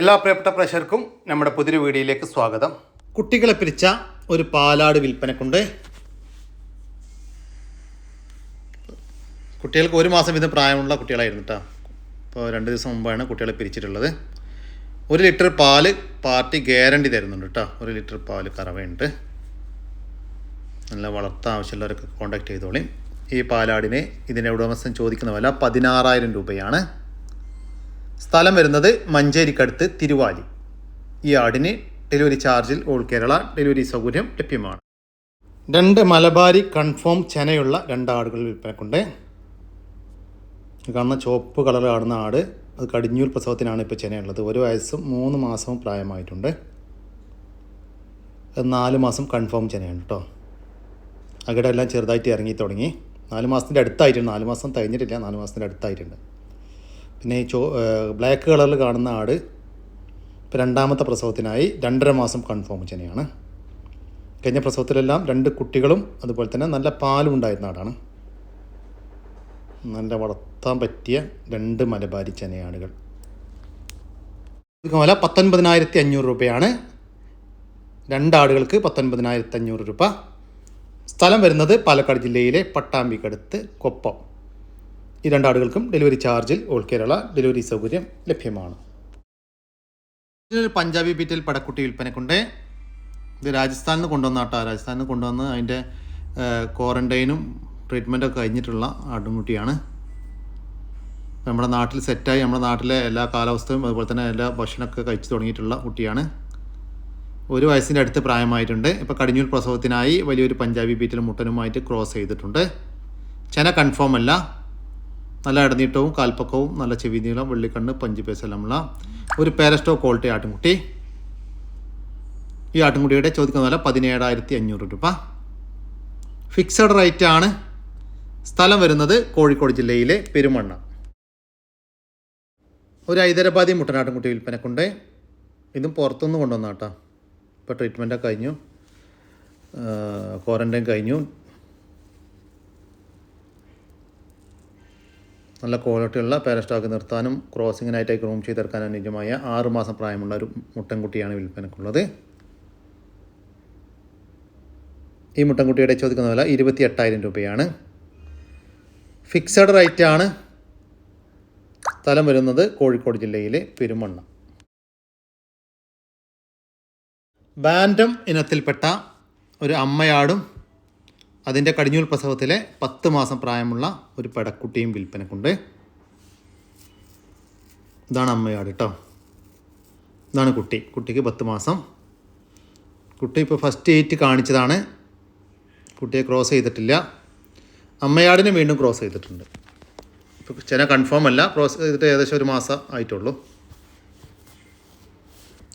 എല്ലാ പ്രിയപ്പെട്ട പ്രഷർക്കും നമ്മുടെ പുതിയൊരു വീഡിയോയിലേക്ക് സ്വാഗതം. കുട്ടികളെ പിരിച്ച ഒരു പാലാട് വിൽപ്പനക്കുണ്ട്. കുട്ടികൾക്ക് ഒരു മാസം വീതം പ്രായമുള്ള കുട്ടികളായിരുന്നു കേട്ടോ ഇപ്പോൾ രണ്ട് ദിവസം മുമ്പാണ് കുട്ടികളെ പിരിച്ചിട്ടുള്ളത്. ഒരു ലിറ്റർ പാൽ പാർട്ടി ഗ്യാരണ്ടി തരുന്നുണ്ട് കേട്ടോ ഒരു ലിറ്റർ പാൽ കറവയുണ്ട്. നല്ല വളർത്താൻ ആവശ്യമുള്ളവരൊക്കെ കോൺടാക്ട് ചെയ്തോളി. ഈ പാലാടിനെ ഇതിന്റെ ഉടമസ്ഥൻ ചോദിക്കുന്ന വില പതിനാറായിരം രൂപയാണ്. സ്ഥലം വരുന്നത് മഞ്ചേരിക്കടുത്ത് തിരുവാലി. ഈ ആടിന് ഡെലിവറി ചാർജിൽ ഓൾ കേരള ഡെലിവറി സൗകര്യം ലഭ്യമാണ്. രണ്ട് മലബാരി കൺഫേം ചെനയുള്ള രണ്ട് ആടുകൾ വിൽപ്പനക്കുണ്ട്. കാണുന്ന ചുവപ്പ് കളർ കാണുന്ന ആട് അത് കടിഞ്ഞൂൽ പ്രസവത്തിനാണ് ഇപ്പോൾ ചെനയുള്ളത്. ഒരു വയസ്സും മൂന്ന് മാസവും പ്രായമായിട്ടുണ്ട്. അത് നാല് മാസം കൺഫേം ചെനയാണ് കേട്ടോ. അകിടെ എല്ലാം ചെറുതായിട്ട് ഇറങ്ങി തുടങ്ങി. നാല് മാസത്തിന്റെ അടുത്തായിട്ടുണ്ട്. നാല് മാസം കഴിഞ്ഞിട്ടില്ല. നാല് മാസത്തിന്റെ അടുത്തായിട്ടുണ്ട്. പിന്നെ ഈ ചോ ബ്ലാക്ക് കളറിൽ കാണുന്ന ആട് ഇപ്പോൾ രണ്ടാമത്തെ പ്രസവത്തിനായി രണ്ടര മാസം കൺഫേം ചെനയാണ് കഴിഞ്ഞ പ്രസവത്തിലെല്ലാം രണ്ട് കുട്ടികളും അതുപോലെ തന്നെ നല്ല പാലും ഉണ്ടായിരുന്ന ആടാണ്. നല്ല വളർത്താൻ പറ്റിയ രണ്ട് മലബാരി ചെനയാടുകൾ ഇതുപോലെ പത്തൊൻപതിനായിരത്തി അഞ്ഞൂറ് രൂപയാണ്. രണ്ടാടുകൾക്ക് പത്തൊൻപതിനായിരത്തി അഞ്ഞൂറ് രൂപ. സ്ഥലം വരുന്നത് പാലക്കാട് ജില്ലയിലെ പട്ടാമ്പിക്കടുത്ത് കൊപ്പം. ഈ രണ്ടാടുകൾക്കും ഡെലിവറി ചാർജിൽ ഓൾ കേരള ഡെലിവറി സൗകര്യം ലഭ്യമാണ്. പഞ്ചാബി ബീറ്റിൽ പടക്കുട്ടി വിൽപ്പനക്കുണ്ട്. ഇത് രാജസ്ഥാനിൽ നിന്ന് കൊണ്ടുവന്ന ആട്ടാ. രാജസ്ഥാനിൽ നിന്ന് കൊണ്ടുവന്ന് അതിന്റെ ക്വാറന്റൈനും ട്രീറ്റ്മെന്റൊക്കെ കഴിഞ്ഞിട്ടുള്ള ആട്ടുംകുട്ടിയാണ്. നമ്മുടെ നാട്ടിൽ സെറ്റായി നമ്മുടെ നാട്ടിലെ എല്ലാ കാലാവസ്ഥയും അതുപോലെ തന്നെ എല്ലാ ഭക്ഷണമൊക്കെ കഴിച്ചു തുടങ്ങിയിട്ടുള്ള കുട്ടിയാണ്. ഒരു വയസ്സിന്റെ അടുത്ത് പ്രായമായിട്ടുണ്ട്. ഇപ്പോൾ കടിഞ്ഞൂർ പ്രസവത്തിനായി വലിയൊരു പഞ്ചാബി ബീറ്റിൽ മുട്ടനുമായിട്ട് ക്രോസ് ചെയ്തിട്ടുണ്ട്. ചെന കൺഫേം അല്ല. നല്ല ഇടനീട്ടവും കാൽപ്പക്കവും നല്ല ചെവി നീളം വെള്ളിക്കണ്ണ് പഞ്ചുപേസലമുള്ള ഒരു പാരസ്റ്റോ ക്വാളിറ്റി ആട്ടുംകുട്ടി ഈ ആട്ടുംകുട്ടിയുടെ ചോദിക്കുന്ന വില പതിനേഴായിരത്തി അഞ്ഞൂറ് രൂപ. ഫിക്സഡ് റേറ്റ് ആണ്. സ്ഥലം വരുന്നത് കോഴിക്കോട് ജില്ലയിലെ പെരുമണ്ണ. ഒരു ഹൈദരാബാദി മുട്ടനാട്ടുംകുട്ടി വിൽപ്പനക്കുണ്ട്. ഇതും പുറത്തുനിന്ന് കൊണ്ടുവന്നാട്ടാ. ഇപ്പോൾ ട്രീറ്റ്മെന്റൊക്കെ കഴിഞ്ഞു. ക്വാറന്റൈൻ കഴിഞ്ഞു. നല്ല ക്വാളിറ്റിയുള്ള പാരസ്റ്റോക്ക് നിർത്താനും ക്രോസിങ്ങിനായിട്ടൊക്കെ ചെയ്ത് ചെയ്തെടുക്കാൻ അനുയോജ്യമായ ആറുമാസം പ്രായമുള്ള ഒരു മുട്ടൻകുട്ടിയാണ് വിൽപ്പനക്കുള്ളത്. ഈ മുട്ടൻകുട്ടിയുടെ ചോദിക്കുന്ന വില ഇരുപത്തി എട്ടായിരം രൂപയാണ്. ഫിക്സഡ് റേറ്റ് ആണ്. സ്ഥലം വരുന്നത് കോഴിക്കോട് ജില്ലയിലെ പെരുമണ്ണ. ബാൻഡം ഇനത്തിൽപ്പെട്ട ഒരു അമ്മയാടും അതിന്റെ കടിഞ്ഞൂൽ പ്രസവത്തിലെ പത്ത് മാസം പ്രായമുള്ള ഒരു പെടക്കുട്ടിയും വിൽപ്പനക്കുണ്ട്. ഇതാണ് അമ്മയാട് കേട്ടോ ഇതാണ് കുട്ടി. കുട്ടിക്ക് പത്ത് മാസം. കുട്ടി ഇപ്പോൾ ഫസ്റ്റ് എയ്റ്റ് കാണിച്ചതാണ്. കുട്ടിയെ ക്രോസ് ചെയ്തിട്ടില്ല. അമ്മയാടിനെ വീണ്ടും ക്രോസ് ചെയ്തിട്ടുണ്ട്. ഇപ്പോൾ ചെന കൺഫേം അല്ല. ക്രോസ് ചെയ്തിട്ട് ഏകദേശം ഒരു മാസം ആയിട്ടുള്ളൂ.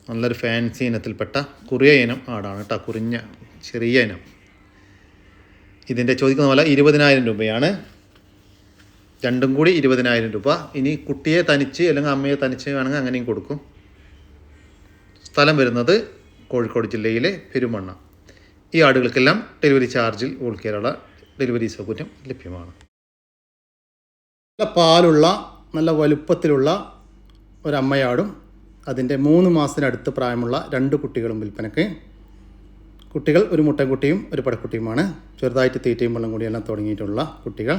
നല്ലൊരു ഫാൻസി ഇനത്തിൽപ്പെട്ട കുറിയ ഇനം ആടാണ് കേട്ടോ കുറിഞ്ഞ ചെറിയ ഇനം. ഇതിന്റെ ചോദിക്കുന്ന പോലെ ഇരുപതിനായിരം രൂപയാണ്. രണ്ടും കൂടി ഇരുപതിനായിരം രൂപ. ഇനി കുട്ടിയെ തനിച്ച് അല്ലെങ്കിൽ അമ്മയെ തനിച്ച് വേണമെങ്കിൽ അങ്ങനെയും കൊടുക്കും. സ്ഥലം വരുന്നത് കോഴിക്കോട് ജില്ലയിലെ പെരുമണ്ണ. ഈ ആടുകൾക്കെല്ലാം ഡെലിവറി ചാർജിൽ ഓൾ കേരള ഡെലിവറി സൗകര്യം ലഭ്യമാണ്. നല്ല പാലുള്ള നല്ല വലുപ്പത്തിലുള്ള ഒരമ്മയാടും അതിന്റെ മൂന്ന് മാസത്തിനടുത്ത് പ്രായമുള്ള രണ്ട് കുട്ടികളും വിൽപ്പനയ്ക്ക് കുട്ടികൾ ഒരു മുട്ടൻകുട്ടിയും ഒരു പടക്കുട്ടിയുമാണ്. ചെറുതായിട്ട് തീറ്റയും വെള്ളം കൂടി കൂടിയെല്ലാം തുടങ്ങിയിട്ടുള്ള കുട്ടികൾ.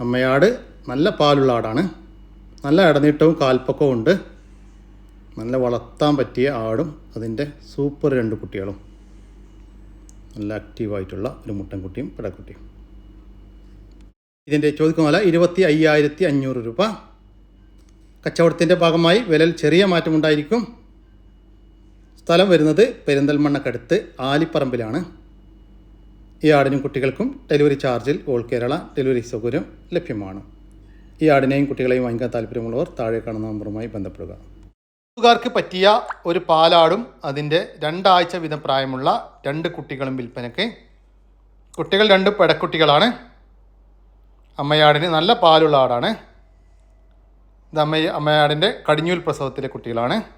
അമ്മയാട് നല്ല പാലുള്ള ആടാണ്. നല്ല ഇടനീട്ടവും കാൽപ്പക്കവും ഉണ്ട്. നല്ല വളർത്താൻ പറ്റിയ ആടും അതിന്റെ സൂപ്പർ രണ്ട് കുട്ടികളും. നല്ല ആക്റ്റീവായിട്ടുള്ള ഒരു മുട്ടൻകുട്ടിയും പടക്കുട്ടിയും. ഇതിന്റെ ചോദിക്കുന്ന വില ഇരുപത്തി അയ്യായിരത്തി അഞ്ഞൂറ് രൂപ. കച്ചവടത്തിന്റെ ഭാഗമായി വിലയിൽ ചെറിയ മാറ്റമുണ്ടായിരിക്കും. സ്ഥലം വരുന്നത് പെരിന്തൽമണ്ണക്കടുത്ത് ആലിപ്പറമ്പിലാണ്. ഈ ആടിനും കുട്ടികൾക്കും ഡെലിവറി ചാർജിൽ ഓൾ കേരള ഡെലിവറി സൗകര്യം ലഭ്യമാണ്. ഈ ആടിനെയും കുട്ടികളെയും വാങ്ങിക്കാൻ താല്പര്യമുള്ളവർ താഴെ കാണുന്ന നമ്പറുമായി ബന്ധപ്പെടുക. ർക്ക് പറ്റിയ ഒരു പാലാടും അതിന്റെ രണ്ടാഴ്ച വീതം പ്രായമുള്ള രണ്ട് കുട്ടികളും വിൽപ്പനയ്ക്ക്. കുട്ടികൾ രണ്ട് പെടക്കുട്ടികളാണ്. അമ്മയാടിന് നല്ല പാലുള്ള ആടാണ്. ഇത് അമ്മ അമ്മയാടിന്റെ കടിഞ്ഞൂൽ പ്രസവത്തിലെ കുട്ടികളാണ്.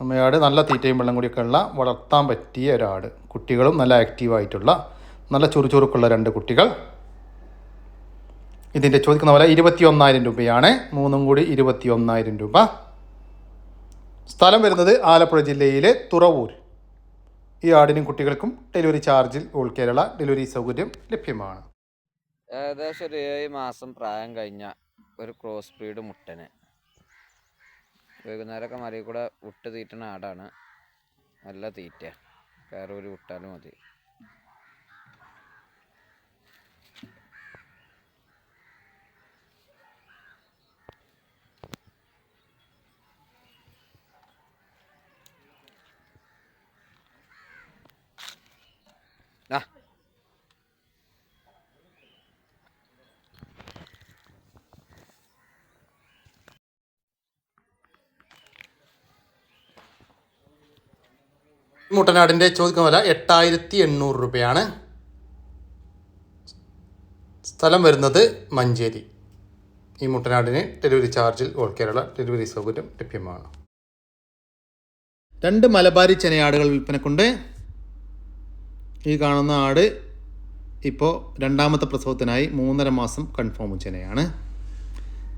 അമ്മയാട് നല്ല തീറ്റയും വെള്ളം കൂടിയൊക്കെ ഉള്ള വളർത്താൻ പറ്റിയ ഒരാട്. കുട്ടികളും നല്ല ആക്റ്റീവായിട്ടുള്ള നല്ല ചുറുചുറുക്കുള്ള രണ്ട് കുട്ടികൾ. ഇതിന്റെ ചോദിക്കുന്ന പോലെ ഇരുപത്തി ഒന്നായിരം രൂപയാണ്. മൂന്നും കൂടി ഇരുപത്തി ഒന്നായിരം രൂപ. സ്ഥലം വരുന്നത് ആലപ്പുഴ ജില്ലയിലെ തുറവൂർ. ഈ ആടിനും കുട്ടികൾക്കും ഡെലിവറി ചാർജിൽ ഓൾ കേരള ഡെലിവറി സൗകര്യം ലഭ്യമാണ്. ഏകദേശം ഒരു ഏഴ് മാസം പ്രായം കഴിഞ്ഞ ഒരു ക്രോസ് ബ്രീഡ് മുട്ടന്. വൈകുന്നേരമൊക്കെ മറിയിൽ കൂടെ വിട്ട് തീറ്റണ ആടാണ്. നല്ല തീറ്റ കയറൂരി വിട്ടാലും മതി. മുട്ടനാടിന്റെ ചോദിക്കുന്ന വില എട്ടായിരത്തി എണ്ണൂറ് രൂപയാണ്. സ്ഥലം വരുന്നത് മഞ്ചേരി. ഈ മുട്ടനാടിന് ഡെലിവറി ചാർജിൽ ഓൾ കേരള ഡെലിവറി സൗകര്യം ലഭ്യമാണ്. രണ്ട് മലബാരി ചെനയാടുകൾ വിൽപ്പനക്കുണ്ട്. ഈ കാണുന്ന ആട് ഇപ്പോൾ രണ്ടാമത്തെ പ്രസവത്തിനായി മൂന്നര മാസം കൺഫേം ചെനയാണ്.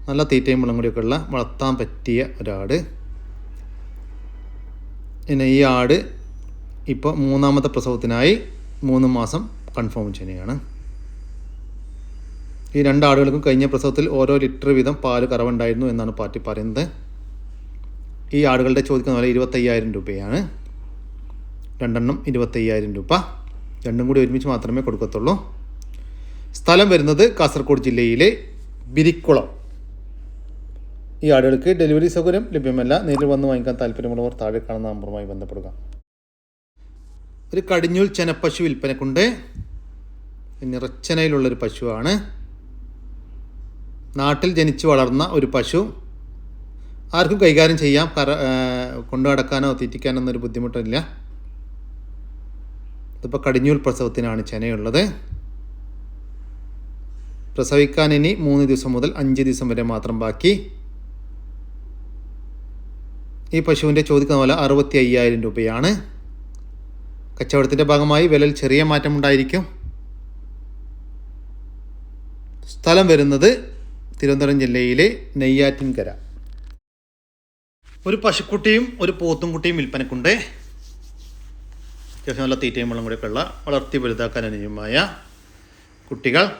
നല്ല തീറ്റയും വെള്ളം കൂടിയൊക്കെ ഉള്ള വളർത്താൻ പറ്റിയ ഒരാട്. പിന്നെ ഈ ആട് ഇപ്പോൾ മൂന്നാമത്തെ പ്രസവത്തിനായി മൂന്ന് മാസം കൺഫേം ചെയ്യുകയാണ്. ഈ രണ്ട് ആടുകൾക്കും കഴിഞ്ഞ പ്രസവത്തിൽ ഓരോ ലിറ്റർ വീതം പാൽ കറവുണ്ടായിരുന്നു എന്നാണ് പാർട്ടി പറയുന്നത്. ഈ ആടുകളുടെ ചോദിക്കുന്ന പോലെ ഇരുപത്തയ്യായിരം രൂപയാണ്. രണ്ടെണ്ണം ഇരുപത്തയ്യായിരം രൂപ. രണ്ടും കൂടി ഒരുമിച്ച് മാത്രമേ കൊടുക്കത്തുള്ളൂ. സ്ഥലം വരുന്നത് കാസർഗോഡ് ജില്ലയിലെ ബിരിക്കുളം. ഈ ആടുകൾക്ക് ഡെലിവറി സൗകര്യം ലഭ്യമല്ല. നേരിൽ വന്ന് വാങ്ങിക്കാൻ താല്പര്യമുള്ളവർ താഴെ കാണുന്ന നമ്പറുമായി ബന്ധപ്പെടുക. ഒരു കടിഞ്ഞൂൽ ചെനപ്പശു വിൽപ്പനക്കുണ്ട്. നിറച്ചനയിലുള്ളൊരു പശുവാണ്. നാട്ടിൽ ജനിച്ചു വളർന്ന ഒരു പശു. ആർക്കും കൈകാര്യം ചെയ്യാം. കറ കൊണ്ടു നടക്കാനോ തീറ്റിക്കാനോ ഒന്നും ബുദ്ധിമുട്ടില്ല. ഇതിപ്പോൾ കടിഞ്ഞൂൽ പ്രസവത്തിനാണ് ചെനയുള്ളത്. പ്രസവിക്കാൻ ഇനി മൂന്ന് ദിവസം മുതൽ അഞ്ച് ദിവസം വരെ മാത്രം ബാക്കി. ഈ പശുവിന്റെ ചോദിക്കുന്ന പോലെ അറുപത്തി അയ്യായിരം രൂപയാണ്. കച്ചവടത്തിന്റെ ഭാഗമായി വിലയിൽ ചെറിയ മാറ്റമുണ്ടായിരിക്കും. സ്ഥലം വരുന്നത് തിരുവനന്തപുരം ജില്ലയിലെ നെയ്യാറ്റിൻകര. ഒരു പശുക്കുട്ടിയും ഒരു പോത്തും കുട്ടിയും വിൽപ്പനക്കുണ്ട്. അത്യാവശ്യം നല്ല തീറ്റയും വെള്ളം കൂടെ ഉള്ള വളർത്തി വലുതാക്കാൻ അനുയോജ്യമായ കുട്ടികൾ.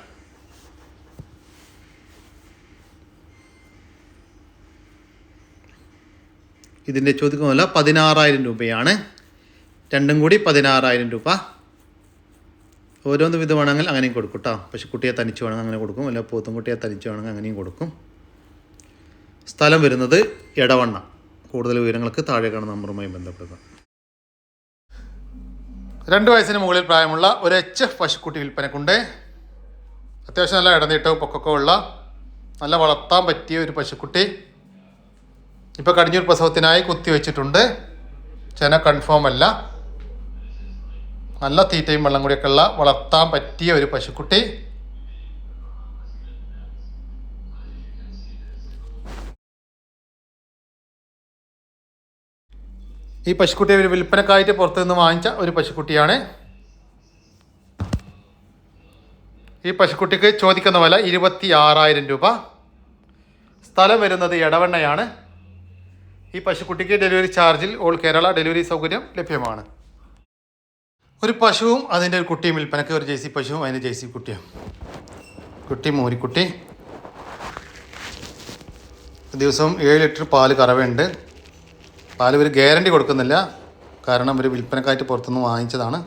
ഇതിന്റെ ചോദിക്കുന്ന വില പതിനാറായിരം രൂപയാണ്. രണ്ടും കൂടി പതിനാറായിരം രൂപ. ഓരോന്ന് വിധം വേണമെങ്കിൽ അങ്ങനെയും കൊടുക്കും കേട്ടോ പക്ഷെ കുട്ടിയെ തനിച്ച് വേണമെങ്കിൽ അങ്ങനെ കൊടുക്കും. അല്ല പോത്തുംകുട്ടിയെ തനിച്ച് വേണമെങ്കിൽ അങ്ങനെയും കൊടുക്കും. സ്ഥലം വരുന്നത് എടവണ്ണ. കൂടുതൽ വിവരങ്ങൾക്ക് താഴെ കാണുന്ന നമ്പറുമായി ബന്ധപ്പെടുക. രണ്ട് വയസ്സിന് മുകളിൽ പ്രായമുള്ള ഒരു എച്ച് എഫ് പശുക്കുട്ടി വിൽപ്പനക്കുണ്ട്. അത്യാവശ്യം നല്ല ഇടനീട്ടവും പൊക്കൊക്കെ ഉള്ള നല്ല വളർത്താൻ പറ്റിയ ഒരു പശുക്കുട്ടി. ഇപ്പോൾ കടിഞ്ഞൂർ പ്രസവത്തിനായി കുത്തിവെച്ചിട്ടുണ്ട് ചെന കൺഫേം അല്ല. നല്ല തീറ്റയും വെള്ളം കൂടിയൊക്കെ ഉള്ള വളർത്താൻ പറ്റിയ ഒരു പശുക്കുട്ടി. ഈ പശുക്കുട്ടിയെ ഒരു വിൽപ്പനക്കായിട്ട് പുറത്തു നിന്ന് വാങ്ങിച്ച ഒരു പശുക്കുട്ടിയാണ്. ഈ പശുക്കുട്ടിക്ക് ചോദിക്കുന്ന വില ഇരുപത്തി ആറായിരം രൂപ. സ്ഥലം വരുന്നത് എടവണ്ണയാണ്. ഈ പശുക്കുട്ടിക്ക് ഡെലിവറി ചാർജിൽ ഓൾ കേരള ഡെലിവറി സൗകര്യം ലഭ്യമാണ്. ഒരു പശുവും അതിന്റെ ഒരു കുട്ടിയും വിൽപ്പനക്ക് ഒരു ജേസി പശുവും അതിന്റെ ജേസി കുട്ടിയും. കുട്ടി മോരിക്കുട്ടി. ദിവസവും ഏഴ് ലിറ്റർ പാൽ കറവയുണ്ട്. പാൽ ഇവർ ഗ്യാരണ്ടി കൊടുക്കുന്നില്ല. കാരണം ഇവർ വിൽപ്പനക്കായിട്ട് പുറത്തുനിന്ന് വാങ്ങിച്ചതാണ്.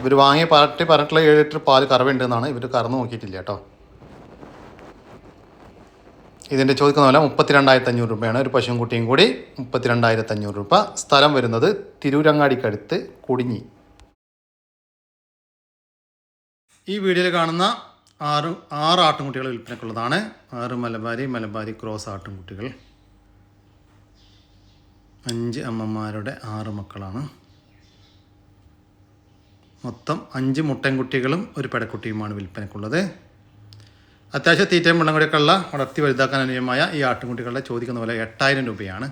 ഇവർ വാങ്ങിയ പാർട്ടി പറഞ്ഞിട്ടുള്ള ഏഴ് ലിറ്റർ പാൽ കറവയുണ്ട് എന്നാണ് ഇവർ കറന്ന് നോക്കിയിട്ടില്ല കേട്ടോ. ഇതിന്റെ ചോദിക്കുന്ന വില മുപ്പത്തിരണ്ടായിരത്തി അഞ്ഞൂറ് രൂപയാണ്. ഒരു പശുവും കുട്ടിയും കൂടി മുപ്പത്തിരണ്ടായിരത്തി അഞ്ഞൂറ് രൂപ. സ്ഥലം വരുന്നത് തിരൂരങ്ങാടിക്കടുത്ത് കുടിഞ്ഞി. ഈ വീഡിയോയിൽ കാണുന്ന ആറ് ആറ് ആട്ടുംകുട്ടികൾ വിൽപ്പനക്കുള്ളതാണ് ആറ് മലബാരി മലബാരി ക്രോസ് ആട്ടുംകുട്ടികൾ. അഞ്ച് അമ്മമാരുടെ ആറ് മക്കളാണ്. മൊത്തം അഞ്ച് മുട്ടൻകുട്ടികളും ഒരു പെടക്കുട്ടിയുമാണ് വിൽപ്പനക്കുള്ളത് അത്യാവശ്യം തീറ്റയും വെള്ളം കൂടിയൊക്കെയുള്ള വളർത്തി വലുതാക്കാൻ അനുയോജ്യമായ ഈ ആട്ടുംകുട്ടികളുടെ ചോദിക്കുന്ന പോലെ എട്ടായിരം രൂപയാണ്.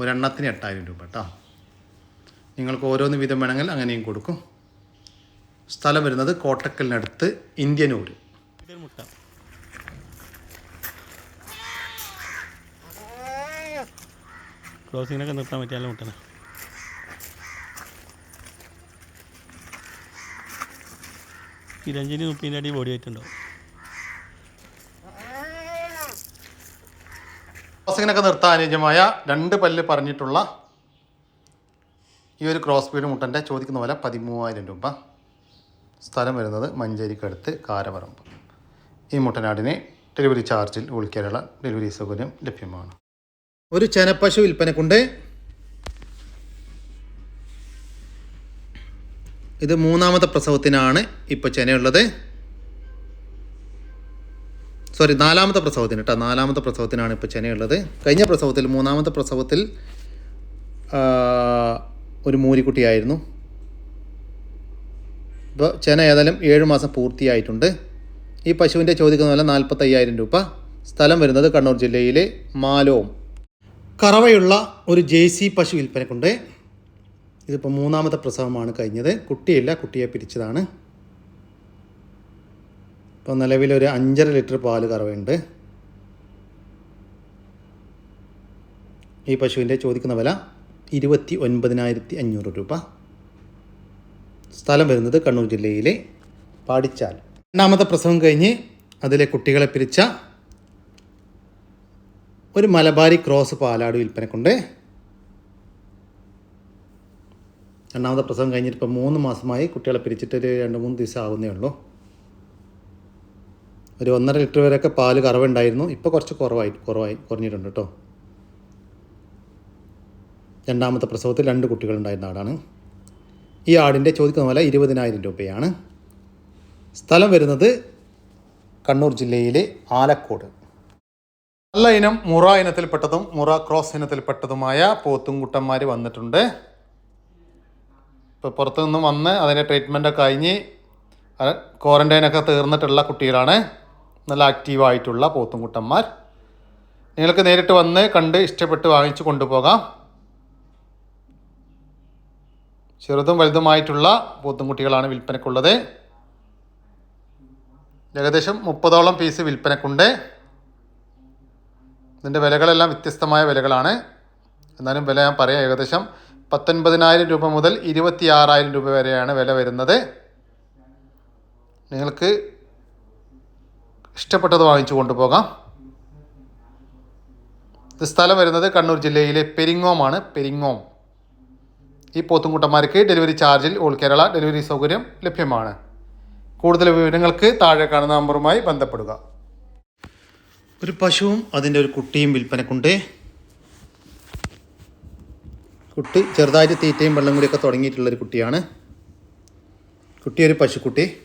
ഒരെണ്ണത്തിന് എട്ടായിരം രൂപ കേട്ടോ. നിങ്ങൾക്ക് ഓരോന്ന് വീതം വേണമെങ്കിൽ അങ്ങനെയും കൊടുക്കും. സ്ഥലം വരുന്നത് കോട്ടക്കലിനടുത്ത് ഇന്ത്യനൂർ ക്ലോസിങ്ങിനൊക്കെ നിർത്താൻ പറ്റിയാലും മുട്ടനെ ഇരുപഞ്ചിന് മുപ്പതിന്റെ അടി ബോഡി ആയിട്ടുണ്ടോ ക്രോസിങ്ങിനൊക്കെ നിർത്താൻ അനുയോജ്യമായ രണ്ട് പല്ല് പറഞ്ഞിട്ടുള്ള ഈ ഒരു ക്രോസ് ബീഡ് മുട്ടന്റെ ചോദിക്കുന്ന പോലെ പതിമൂവായിരം രൂപ. സ്ഥലം വരുന്നത് മഞ്ചേരിക്കടുത്ത് കാരപറമ്പ് ഈ മുട്ടനാടിനെ ഡെലിവറി ചാർജിൽ ഉൾക്കേരള ഡെലിവറി സൗകര്യം ലഭ്യമാണ്. ഒരു ചെനപ്പശു വിൽപ്പനക്കുണ്ട് ഇത് മൂന്നാമത്തെ പ്രസവത്തിനാണ് ഇപ്പോൾ ചെനയുള്ളത്. സോറി നാലാമത്തെ പ്രസവത്തിന് കേട്ടോ നാലാമത്തെ പ്രസവത്തിനാണ് ഇപ്പോൾ ചെനയുള്ളത്. കഴിഞ്ഞ പ്രസവത്തിൽ മൂന്നാമത്തെ പ്രസവത്തിൽ ഒരു മൂരിക്കുട്ടിയായിരുന്നു. ഇപ്പോൾ ചെന ഏതായാലും ഏഴ് മാസം പൂർത്തിയായിട്ടുണ്ട്. ഈ പശുവിന്റെ ചോദിക്കുന്ന വില നാൽപ്പത്തയ്യായിരം രൂപ. സ്ഥലം വരുന്നത് കണ്ണൂർ ജില്ലയിലെ മാലോം. കറവയുള്ള ഒരു ജെ സി പശു വിൽപ്പനക്കുണ്ട്. ഇതിപ്പോൾ മൂന്നാമത്തെ പ്രസവമാണ് കഴിഞ്ഞത്. കുട്ടിയില്ല കുട്ടിയെ പിരിച്ചതാണ്. ഇപ്പോൾ നിലവിലൊരു അഞ്ചര ലിറ്റർ പാൽ കറവയുണ്ട്. ഈ പശുവിന്റെ ചോദിക്കുന്ന വില ഇരുപത്തി ഒൻപതിനായിരത്തി അഞ്ഞൂറ് രൂപ. സ്ഥലം വരുന്നത് കണ്ണൂർ ജില്ലയിലെ പാടിച്ചാൽ. രണ്ടാമത്തെ പ്രസവം കഴിഞ്ഞ് അതിലെ കുട്ടികളെ പിരിച്ച ഒരു മലബാരി ക്രോസ് പാലാട് വിൽപ്പനക്കുണ്ട്. രണ്ടാമത്തെ പ്രസവം കഴിഞ്ഞിട്ട് ഇപ്പോൾ മൂന്ന് മാസമായി കുട്ടികളെ പിരിച്ചിട്ട് ഒരു രണ്ട് മൂന്ന് ദിവസം ആവുന്നേ ഉള്ളൂ. ഒരു ഒന്നര ലിറ്റർ വരെയൊക്കെ പാൽ കറവുണ്ടായിരുന്നു. ഇപ്പോൾ കുറച്ച് കുറവായി കുറവായി കുറഞ്ഞിട്ടുണ്ട് കേട്ടോ. രണ്ടാമത്തെ പ്രസവത്തിൽ രണ്ട് കുട്ടികളുണ്ടായിരുന്ന ആടാണ് ഈ ആടിന്റെ ചോദിക്കുന്ന വില ഇരുപതിനായിരം രൂപയാണ്. സ്ഥലം വരുന്നത് കണ്ണൂർ ജില്ലയിലെ ആലക്കോട്. നല്ല ഇനം മുറ ഇനത്തിൽപ്പെട്ടതും മുറ ക്രോസ് ഇനത്തിൽപ്പെട്ടതുമായ പോത്തുംകുട്ടന്മാർ വന്നിട്ടുണ്ട്. ഇപ്പോൾ പുറത്തു നിന്നും വന്ന് അതിന്റെ ട്രീറ്റ്മെന്റൊക്കെ കഴിഞ്ഞ് ക്വാറന്റൈനൊക്കെ തീർന്നിട്ടുള്ള കുട്ടികളാണ്. നല്ല ആക്റ്റീവായിട്ടുള്ള പോത്തുംകുട്ടന്മാർ. നിങ്ങൾക്ക് നേരിട്ട് വന്ന് കണ്ട് ഇഷ്ടപ്പെട്ട് വാങ്ങിച്ചു കൊണ്ടുപോകാം. ചെറുതും വലുതുമായിട്ടുള്ള പോത്തുംകുട്ടികളാണ് വിൽപ്പനക്കുള്ളത്. ഏകദേശം മുപ്പതോളം പീസ് വിൽപ്പനക്കുണ്ട്. ഇതിന്റെ വിലകളെല്ലാം വ്യത്യസ്തമായ വിലകളാണ്. എന്നാലും വില ഞാൻ പറയാം ഏകദേശം പത്തൊൻപതിനായിരം രൂപ മുതൽ ഇരുപത്തി ആറായിരം രൂപ വരെയാണ് വില വരുന്നത്. നിങ്ങൾക്ക് ഇഷ്ടപ്പെട്ടത് വാങ്ങിച്ചു കൊണ്ടുപോകാം. ഇത് സ്ഥലം വരുന്നത് കണ്ണൂർ ജില്ലയിലെ പെരിങ്ങോമാണ് പെരിങ്ങോം. ഈ പോത്തുംകുട്ടന്മാർക്ക് ഡെലിവറി ചാർജിൽ ഓൾ കേരള ഡെലിവറി സൗകര്യം ലഭ്യമാണ്. കൂടുതൽ വിവരങ്ങൾക്ക് താഴെ കാണുന്ന നമ്പറുമായി ബന്ധപ്പെടുക. ഒരു പശുവും അതിന്റെ ഒരു കുട്ടിയും വിൽപ്പനക്കുണ്ട്. കുട്ടി ചെറുതായിട്ട് തീറ്റയും വെള്ളം കൂടിയൊക്കെ തുടങ്ങിയിട്ടുള്ളൊരു കുട്ടിയാണ്. കുട്ടി ഒരു പശുക്കുട്ടി.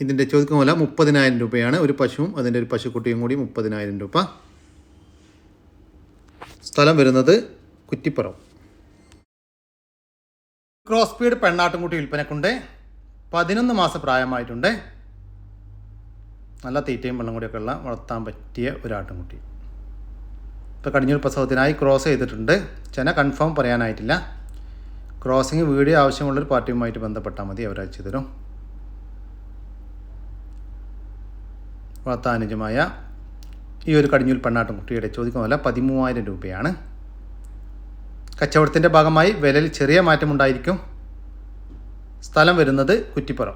ഇതിന്റെ ചോദിക്കുന്ന പോലെ മുപ്പതിനായിരം രൂപയാണ് ഒരു പശുവും അതിന്റെ ഒരു പശുക്കുട്ടിയും കൂടി മുപ്പതിനായിരം രൂപ. സ്ഥലം വരുന്നത് കുറ്റിപ്പുറം. ക്രോസ് സ്പീഡ് പെണ്ണാട്ടുംകുട്ടി വിൽപ്പനക്കുണ്ട്. പതിനൊന്ന് മാസം പ്രായമായിട്ടുണ്ട്. നല്ല തീറ്റയും വെള്ളം കൂടിയൊക്കെ ഉള്ള വളർത്താൻ പറ്റിയ ഒരു ആട്ടുംകുട്ടി. ഇപ്പോൾ കടിഞ്ഞൂർ പ്രസവത്തിനായി ക്രോസ് ചെയ്തിട്ടുണ്ട്. ചെന കൺഫേം പറയാനായിട്ടില്ല. ക്രോസിങ് വീഡിയോ ആവശ്യമുള്ളൊരു പാർട്ടിയുമായിട്ട് ബന്ധപ്പെട്ടാൽ മതി അവർ അയച്ചു തരും. വളർത്താനുജമായ ഈ ഒരു കടിഞ്ഞൂൽ പെണ്ണാട്ടും കുട്ടിയുടെ വില പതിമൂവായിരം രൂപയാണ്. കച്ചവടത്തിന്റെ ഭാഗമായി വിലയിൽ ചെറിയ മാറ്റമുണ്ടായിരിക്കും. സ്ഥലം വരുന്നത് കുറ്റിപ്പുറം.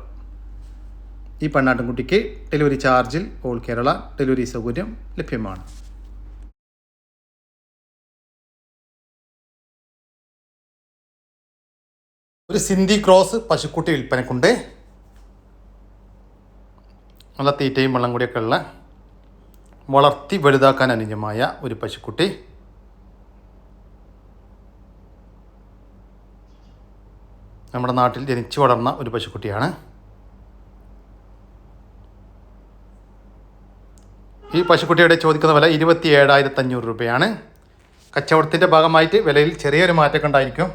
ഈ പെണ്ണാട്ടുംകുട്ടിക്ക് ഡെലിവറി ചാർജിൽ ഓൾ കേരള ഡെലിവറി സൗകര്യം ലഭ്യമാണ്. ഒരു സിന്ധി ക്രോസ് പശുക്കുട്ടി വിൽപ്പനക്കുണ്ട്. നല്ല തീറ്റയും വെള്ളം കൂടിയൊക്കെ ഉള്ള വളർത്തി വലുതാക്കാൻ അനുജമായ ഒരു പശുക്കുട്ടി. നമ്മുടെ നാട്ടിൽ ജനിച്ചു വളർന്ന ഒരു പശുക്കുട്ടിയാണ്. ഈ പശുക്കുട്ടിയുടെ ചോദിക്കുന്ന വില ഇരുപത്തി ഏഴായിരത്തി അഞ്ഞൂറ് രൂപയാണ്. കച്ചവടത്തിന്റെ ഭാഗമായിട്ട് വിലയിൽ ചെറിയൊരു മാറ്റമൊക്കെ ഉണ്ടായിരിക്കും.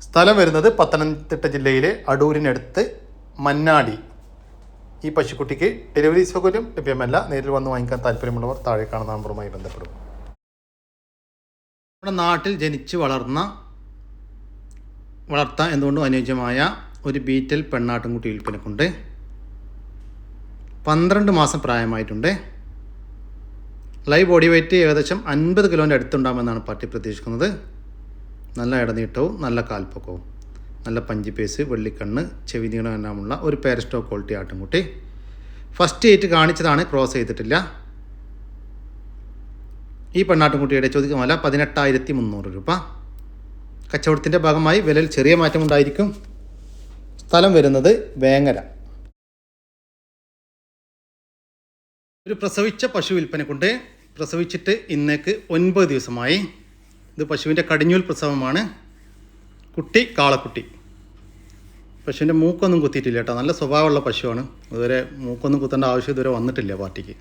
സ്ഥലം വരുന്നത് പത്തനംതിട്ട ജില്ലയിലെ അടൂരിനടുത്ത് മന്നാടി ഈ പശുക്കുട്ടിക്ക് ഡെലിവറി സൗകര്യം ലഭ്യമല്ല. നേരിൽ വന്ന് വാങ്ങിക്കാൻ താല്പര്യമുള്ളവർ താഴെ കാണുന്ന നമ്പറുമായി ബന്ധപ്പെടും. നമ്മുടെ നാട്ടിൽ ജനിച്ച് വളർന്ന വളർത്താൻ എന്തുകൊണ്ടും അനുയോജ്യമായ ഒരു ബീറ്റൽ പെണ്ണാട്ടുംകുട്ടി വിൽപ്പനക്കുണ്ട്. പന്ത്രണ്ട് മാസം പ്രായമായിട്ടുണ്ട്. ലൈവ് ബോഡി വെയിറ്റ് ഏകദേശം അൻപത് കിലോന്റെ അടുത്തുണ്ടാകുമെന്നാണ് പാർട്ടി പ്രതീക്ഷിക്കുന്നത്. നല്ല ഇടനീട്ടവും നല്ല കാൽപ്പൊക്കവും. നല്ല പഞ്ചി പേസ് വെള്ളിക്കണ്ണ് ചെവി നീളം എല്ലാമുള്ള ഒരു പേരസ്റ്റോ ക്വാളിറ്റി ആട്ടുംകുട്ടി ഫസ്റ്റ് എയ്റ്റ് കാണിച്ചതാണ് ക്രോസ് ചെയ്തിട്ടില്ല. ഈ പെണ്ണാട്ടുംകുട്ടിയുടെ ചോദിക്കുന്ന വില പതിനെട്ടായിരത്തി മുന്നൂറ് രൂപ. കച്ചവടത്തിന്റെ ഭാഗമായി വിലയിൽ ചെറിയ മാറ്റമുണ്ടായിരിക്കും സ്ഥലം വരുന്നത് വേങ്ങര. ഒരു പ്രസവിച്ച പശു വിൽപ്പന കൊണ്ട് പ്രസവിച്ചിട്ട് ഇന്നേക്ക് ഒൻപത് ദിവസമായി. ഇത് പശുവിന്റെ കടിഞ്ഞൂൽ പ്രസവമാണ്. കുട്ടി കാളക്കുട്ടി. പശുവിന്റെ മൂക്കൊന്നും കുത്തിയിട്ടില്ല കേട്ടോ. നല്ല സ്വഭാവമുള്ള പശുവാണ്. ഇതുവരെ മൂക്കൊന്നും കുത്തേണ്ട ആവശ്യം ഇതുവരെ വന്നിട്ടില്ല പാർട്ടിക്ക്.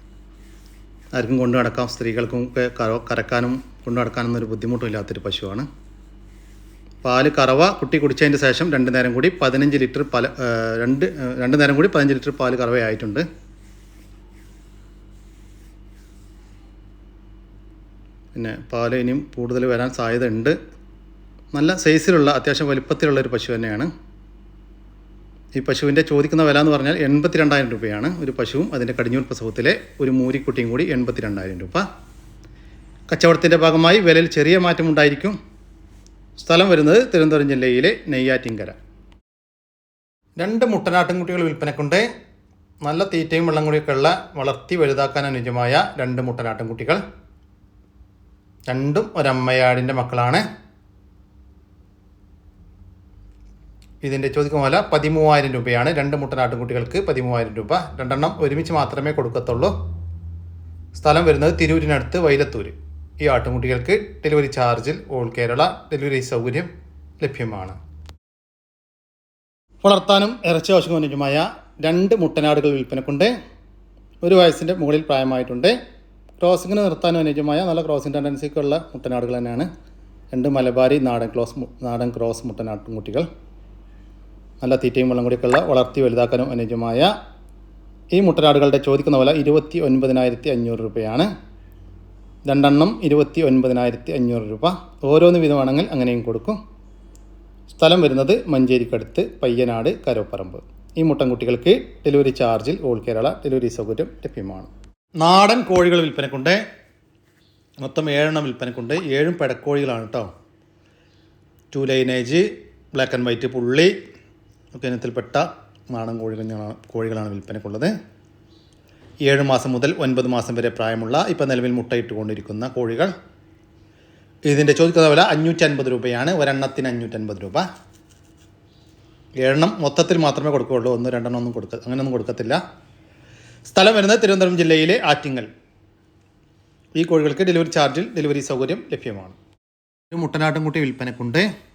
ആർക്കും കൊണ്ടു നടക്കാം. സ്ത്രീകൾക്കും ഒക്കെ കറ കറക്കാനും കൊണ്ടു നടക്കാനൊന്നും ഒരു ബുദ്ധിമുട്ടും ഇല്ലാത്തൊരു പശുവാണ്. പാൽ കറവ കുട്ടി കുടിച്ചതിന് ശേഷം രണ്ട് നേരം കൂടി പതിനഞ്ച് ലിറ്റർ പല രണ്ട് രണ്ട് നേരം കൂടി പതിനഞ്ച് ലിറ്റർ പാൽ കറവയായിട്ടുണ്ട്. പിന്നെ പാൽ ഇനിയും കൂടുതൽ വരാൻ സാധ്യത ഉണ്ട് നല്ല സൈസിലുള്ള അത്യാവശ്യം വലിപ്പത്തിലുള്ള ഒരു പശു തന്നെയാണ്. ഈ പശുവിന്റെ ചോദിക്കുന്ന വില എന്ന് പറഞ്ഞാൽ എൺപത്തി രണ്ടായിരം രൂപയാണ് ഒരു പശുവും. അതിന്റെ കടിഞ്ഞൂർ പ്രസവത്തിലെ ഒരു മൂരിക്കുട്ടിയും കൂടി എൺപത്തി രണ്ടായിരം രൂപ. കച്ചവടത്തിന്റെ ഭാഗമായി വിലയിൽ ചെറിയ മാറ്റമുണ്ടായിരിക്കും സ്ഥലം വരുന്നത് തിരുവനന്തപുരം ജില്ലയിലെ നെയ്യാറ്റിങ്കര രണ്ട് മുട്ടനാട്ടിൻകുട്ടികൾ വിൽപ്പനക്കുണ്ട്. നല്ല തീറ്റയും വെള്ളം കൂടിയൊക്കെ ഉള്ള വളർത്തി വലുതാക്കാൻ അനുജമായ രണ്ട് മുട്ടനാട്ടിൻകുട്ടികൾ രണ്ടും ഒരമ്മയാടിന്റെ മക്കളാണ്. ഇതിന്റെ ചോദിക്കുന്ന പോലെ പതിമൂവായിരം രൂപയാണ്. രണ്ട് മുട്ടനാട്ടുകുട്ടികൾക്ക് പതിമൂവായിരം രൂപ. രണ്ടെണ്ണം ഒരുമിച്ച് മാത്രമേ കൊടുക്കത്തുള്ളൂ. സ്ഥലം വരുന്നത് തിരൂരിനടുത്ത് വൈലത്തൂര്. ഈ ആട്ടുംകുട്ടികൾക്ക് ഡെലിവറി ചാർജിൽ ഓൾ കേരള ഡെലിവറി സൗകര്യം ലഭ്യമാണ്. വളർത്താനും ഇറച്ചി ആവശ്യമായ രണ്ട് മുട്ടനാടുകൾ വിൽപ്പനക്കുണ്ട്. ഒരു വയസ്സിന്റെ മുകളിൽ പ്രായമായിട്ടുണ്ട്. ക്രോസിങ്ങിന് നിർത്താനും അനുയോജ്യമായ നല്ല ക്രോസിംഗ് ടെൻഡൻസിക്കുള്ള മുട്ടനാടുകൾ തന്നെയാണ്. രണ്ട് മലബാരി നാടൻ ക്രോസ് നാടൻ ക്രോസ് മുട്ടനാട്ടുംകുട്ടികൾ. നല്ല തീറ്റയും വെള്ളം കൂടിയൊക്കെയുള്ള വളർത്തി വലുതാക്കാനും അനുയോജ്യമായ ഈ മുട്ടനാടുകളുടെ ചോദിക്കുന്ന വില ഇരുപത്തി ഒൻപതിനായിരത്തി അഞ്ഞൂറ് രൂപയാണ്. രണ്ടെണ്ണം ഇരുപത്തി ഒൻപതിനായിരത്തി അഞ്ഞൂറ് രൂപ. ഓരോന്ന് വിധമാണെങ്കിൽ അങ്ങനെയും കൊടുക്കും. സ്ഥലം വരുന്നത് മഞ്ചേരിക്കടുത്ത് പയ്യനാട് കരോപ്പറമ്പ്. ഈ മുട്ടൻകുട്ടികൾക്ക് ഡെലിവറി ചാർജിൽ ഓൾ കേരള ഡെലിവറി സൗകര്യം ലഭ്യമാണ്. നാടൻ കോഴികൾ വിൽപ്പനക്കുണ്ട്. മൊത്തം ഏഴെണ്ണം വിൽപ്പനക്കുണ്ട്. ഏഴും പെടക്കോഴികളാണ് കേട്ടോ two lineage black and white പുള്ളി. ഒക്കെ ഇനത്തിൽപ്പെട്ട നാടൻ കോഴികളാണ് കോഴികളാണ് വിൽപ്പനക്കുള്ളത് ഏഴ് മാസം മുതൽ ഒൻപത് മാസം വരെ പ്രായമുള്ള ഇപ്പം നിലവിൽ മുട്ടയിട്ടുകൊണ്ടിരിക്കുന്ന കോഴികൾ. ഇതിന്റെ ചോദിക്കുന്ന വില അഞ്ഞൂറ്റി അൻപത് രൂപയാണ്. ഒരെണ്ണത്തിന് അഞ്ഞൂറ്റൻപത് രൂപ. ഏഴെണ്ണം മൊത്തത്തിൽ മാത്രമേ കൊടുക്കുകയുള്ളൂ. ഒന്ന് രണ്ടെണ്ണം ഒന്നും കൊടുക്ക അങ്ങനെയൊന്നും കൊടുക്കത്തില്ല. സ്ഥലം വരുന്നത് തിരുവനന്തപുരം ജില്ലയിലെ ആറ്റിങ്ങൽ. ഈ കോഴികൾക്ക് ഡെലിവറി ചാർജിൽ ഡെലിവറി സൗകര്യം ലഭ്യമാണ്. ഒരു മുട്ടനാട്ടുംകുട്ടി വിൽപ്പനക്കുണ്ട്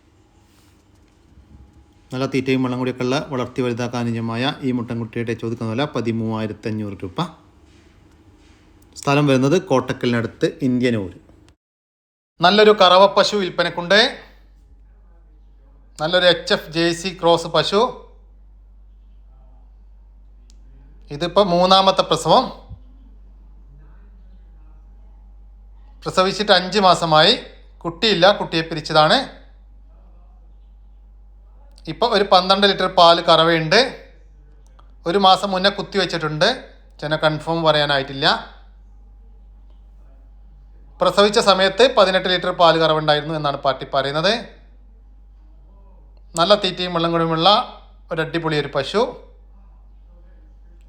നല്ല തീറ്റയും വെള്ളം കൂടിയൊക്കെ ഉള്ള വളർത്തി വലുതാക്കാൻ അനുജമായ ഈ മുട്ടൻകുട്ടിയുടെ ചോദിക്കുന്ന വില പതിമൂവായിരത്തി അഞ്ഞൂറ് രൂപ. സ്ഥലം വരുന്നത് കോട്ടക്കലിനടുത്ത് ഇന്ത്യനൂർ നല്ലൊരു കറവ പശു വിൽപ്പനക്കുണ്ട്. നല്ലൊരു H F J C cross പശു. ഇതിപ്പോൾ മൂന്നാമത്തെ പ്രസവം. പ്രസവിച്ചിട്ട് അഞ്ച് മാസമായി. കുട്ടിയില്ല കുട്ടിയെ പിരിച്ചതാണ്. ഇപ്പോൾ ഒരു പന്ത്രണ്ട് ലിറ്റർ പാൽ കറവയുണ്ട്. ഒരു മാസം മുന്നേ കുത്തി വെച്ചിട്ടുണ്ട്. ചെന കൺഫേം പറയാനായിട്ടില്ല. പ്രസവിച്ച സമയത്ത് പതിനെട്ട് ലിറ്റർ പാൽ കറവുണ്ടായിരുന്നു എന്നാണ് പാർട്ടി പറയുന്നത്. നല്ല തീറ്റയും വെള്ളം കൂടിയുമുള്ള ഒരു അടിപൊളി ഒരു പശു.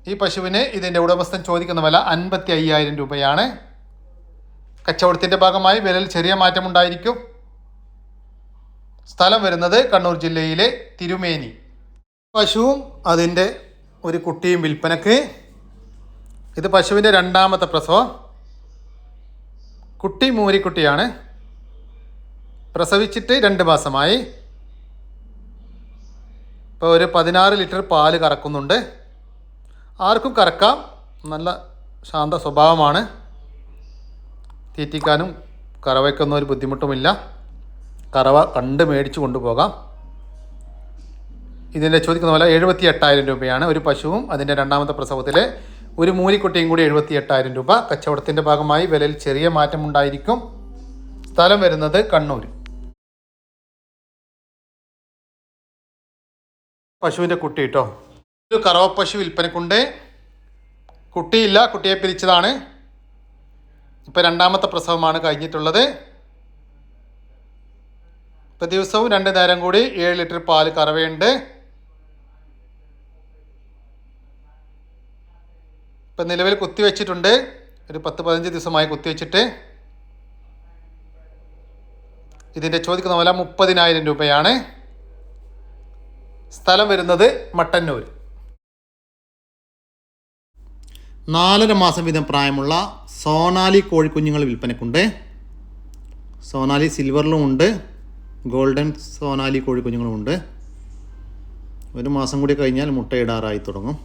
ഈ പശുവിന് ഇതിന്റെ ഉടമസ്ഥൻ ചോദിക്കുന്ന വില അൻപത്തി അയ്യായിരം രൂപയാണ്. കച്ചവടത്തിന്റെ ഭാഗമായി വിലയിൽ ചെറിയ മാറ്റമുണ്ടായിരിക്കും. സ്ഥലം വരുന്നത് കണ്ണൂർ ജില്ലയിലെ തിരുമേനി. പശുവും അതിന്റെ ഒരു കുട്ടിയും വിൽപ്പനക്ക്. ഇത് പശുവിന്റെ രണ്ടാമത്തെ പ്രസവം. കുട്ടി മൂരിക്കുട്ടിയാണ്. പ്രസവിച്ചിട്ട് രണ്ട് മാസമായി. ഇപ്പോൾ ഒരു പതിനാറ് ലിറ്റർ പാൽ കറക്കുന്നുണ്ട്. ആർക്കും കറക്കാം. നല്ല ശാന്ത സ്വഭാവമാണ്. തീറ്റിക്കാനും കറവയ്ക്കൊന്നും ഒരു ബുദ്ധിമുട്ടുമില്ല. കറവ കണ്ട് മേടിച്ച് കൊണ്ടുപോകാം. ഇതിന്റെ ചോദിക്കുന്ന പോലെ എഴുപത്തി എട്ടായിരം രൂപയാണ്. ഒരു പശുവും അതിന്റെ രണ്ടാമത്തെ പ്രസവത്തിലെ ഒരു മൂലിക്കുട്ടിയും കൂടി എഴുപത്തി എട്ടായിരം രൂപ. കച്ചവടത്തിന്റെ ഭാഗമായി വിലയിൽ ചെറിയ മാറ്റമുണ്ടായിരിക്കും സ്ഥലം വരുന്നത് കണ്ണൂർ പശുവിന്റെ കുട്ടി കേട്ടോ ഒരു കറവ പശു വിൽപ്പനക്കുണ്ട്. കുട്ടിയില്ല കുട്ടിയെ പിരിച്ചതാണ്. ഇപ്പോൾ രണ്ടാമത്തെ പ്രസവമാണ് കഴിഞ്ഞിട്ടുള്ളത്. ഇപ്പോൾ ദിവസവും രണ്ട് നേരം കൂടി ഏഴ് ലിറ്റർ പാൽ കറവയുണ്ട്. ഇപ്പം നിലവിൽ കുത്തിവെച്ചിട്ടുണ്ട് ഒരു പത്ത് പതിനഞ്ച് ദിവസമായി കുത്തിവെച്ചിട്ട് ഇതിന്റെ ചോദിക്കുന്ന വില മുപ്പതിനായിരം രൂപയാണ്. സ്ഥലം വരുന്നത് മട്ടന്നൂർ. നാലര മാസം വീതം പ്രായമുള്ള സോനാലി കോഴിക്കുഞ്ഞുങ്ങൾ വിൽപ്പനക്കുണ്ട്. സോനാലി സിൽവറിലും ഉണ്ട്. ഗോൾഡൻ സോനാലി കോഴിക്കുഞ്ഞുങ്ങളുമുണ്ട് ഒരു മാസം കൂടി കഴിഞ്ഞാൽ മുട്ടയിടാറായി തുടങ്ങും.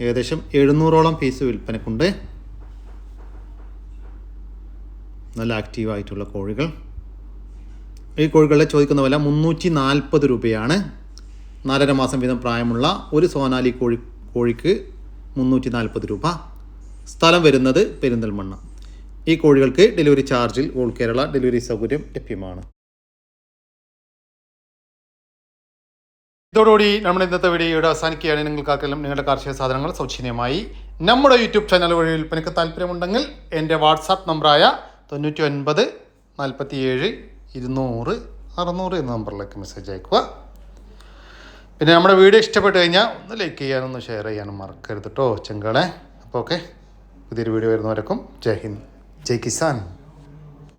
ഏകദേശം എഴുന്നൂറോളം പീസ് വിൽപ്പനക്കുണ്ട്. നല്ല ആക്റ്റീവായിട്ടുള്ള കോഴികൾ. ഈ കോഴികളെ ചോദിക്കുന്ന വില മുന്നൂറ്റി നാൽപ്പത് രൂപയാണ്. നാലര മാസം വീതം പ്രായമുള്ള ഒരു സോനാലി കോഴി കോഴിക്ക് മുന്നൂറ്റി നാൽപ്പത് രൂപ. സ്ഥലം വരുന്നത് പെരിന്തൽമണ്ണ. ഈ കോഴികൾക്ക് ഡെലിവറി ചാർജിൽ ഓൾ കേരള ഡെലിവറി സൗകര്യം ലഭ്യമാണ്. ഇതോടുകൂടി നമ്മുടെ ഇന്നത്തെ വീഡിയോയുടെ അവസാനിക്കുകയാണ്. നിങ്ങൾക്കാർക്കെല്ലാം നിങ്ങളുടെ കാർഷിക സാധനങ്ങൾ സൗജന്യമായി. നമ്മുടെ യൂട്യൂബ് ചാനൽ വഴി വിൽപ്പനയ്ക്ക് താല്പര്യമുണ്ടെങ്കിൽ എന്റെ വാട്സാപ്പ് നമ്പറായ തൊണ്ണൂറ്റി ഒൻപത് നാൽപ്പത്തി ഏഴ് ഇരുന്നൂറ് അറുന്നൂറ് എന്ന നമ്പറിലേക്ക് മെസ്സേജ് അയക്കുക പിന്നെ നമ്മുടെ വീഡിയോ ഇഷ്ടപ്പെട്ട് കഴിഞ്ഞാൽ ഒന്ന് ലൈക്ക് ചെയ്യാനും ഒന്ന് ഷെയർ ചെയ്യാനും മറക്കരുത് കേട്ടോ ചെങ്കളെ. അപ്പോൾ ഓക്കെ പുതിയൊരു വീഡിയോ വരുന്നവരക്കും ജയ് ഹിന്ദ്. ജയ് കിസാൻ